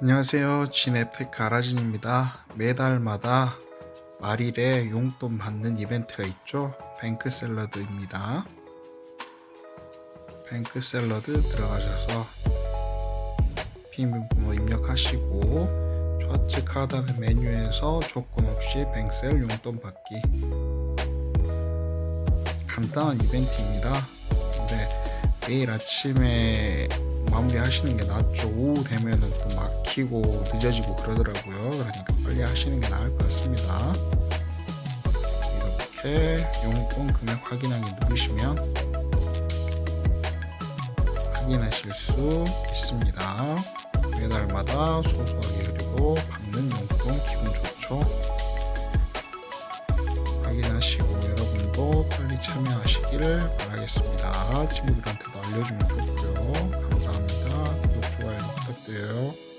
안녕하세요. 진앱테크 아라진입니다. 매달마다 말일에 용돈 받는 이벤트가 있죠. 뱅크 샐러드입니다. 뱅크 샐러드 들어가셔서 비밀번호 입력하시고 좌측 하단의 메뉴에서 조건 없이 뱅셀 용돈 받기 간단한 이벤트입니다. 근데 내일 아침에 마무리 하시는 게 낫죠. 오후 되면은 또 막히고 늦어지고 그러더라고요. 그러니까 빨리 하시는 게 나을 것 같습니다. 이렇게 용돈 금액 확인하기 누르시면 확인하실 수 있습니다. 매달마다 소소하게 그리고 받는 용돈 기분 좋죠. 확인하시고 여러분도 빨리 참여하시기를 바라겠습니다. 친구들한테도 알려주면 좋고요. Yeah.